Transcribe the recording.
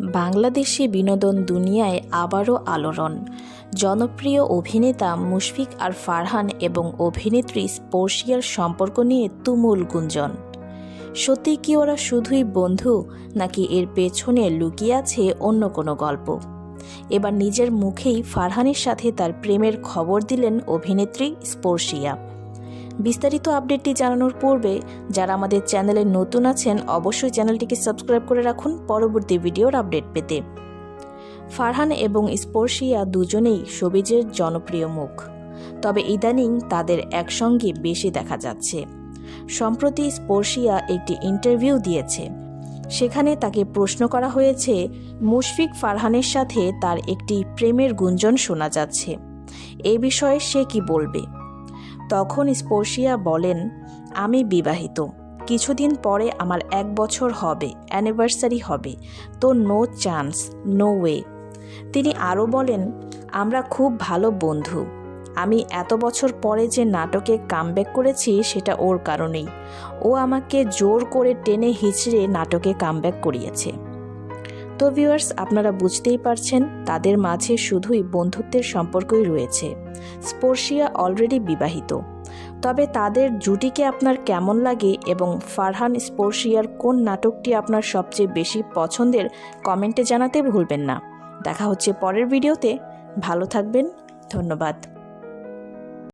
বাংলাদেশি বিনোদন দুনিয়ায় আবারও আলোড়ন। জনপ্রিয় অভিনেতা মুশফিক আর ফারহান এবং অভিনেত্রী স্পর্শিয়ার সম্পর্ক নিয়ে তুমুল গুঞ্জন। সত্যি কি ওরা শুধুই বন্ধু, নাকি এর পেছনে লুকিয়ে আছে অন্য কোনো গল্প? এবার নিজের মুখেই ফারহানের সাথে তার প্রেমের খবর দিলেন অভিনেত্রী স্পর্শিয়া। বিস্তারিত আপডেটটি জানানোর পূর্বে যারা আমাদের চ্যানেলে নতুন আছেন, অবশ্যই চ্যানেলটিকে সাবস্ক্রাইব করে রাখুন পরবর্তী ভিডিওর আপডেট পেতে। ফারহান এবং স্পর্শিয়া দুজনেই সবিজের জনপ্রিয় মুখ। তবে ইদানিং তাদের একসঙ্গে বেশি দেখা যাচ্ছে। সম্প্রতি স্পর্শিয়া একটি ইন্টারভিউ দিয়েছে। সেখানে তাকে প্রশ্ন করা হয়েছে, মুশফিক ফারহানের সাথে তার একটি প্রেমের গুঞ্জন শোনা যাচ্ছে। এ বিষয়ে সে কি বলবে? তখন স্পর্শিয়া বলেন, আমি বিবাহিত। কিছুদিন পরে আমার এক বছর হবে অ্যানিভার্সারি হবে। তো নো চান্স নো ওয়ে তিনি আরও বলেন, আমরা খুব ভালো বন্ধু। আমি এত বছর পরে যে নাটকে কামব্যাক করেছি সেটা ওর কারণেই। ও আমাকে জোর করে টেনে হিচড়ে নাটকে কামব্যাক করিয়েছে। তো ভিউয়ার্স আপনারা বুঝতেই পারছেন, তাদের মাঝে শুধুই বন্ধুত্বের সম্পর্কই রয়েছে। স্পর্শিয়া অলরেডি বিবাহিত। তবে তাদের জুটিকে আপনার কেমন লাগে এবং ফারহান স্পর্শিয়ার কোন নাটকটি আপনার সবচেয়ে বেশি পছন্দের, কমেন্টে জানাতে ভুলবেন না। দেখা হচ্ছে পরের ভিডিওতে ভালো থাকবেন। ধন্যবাদ।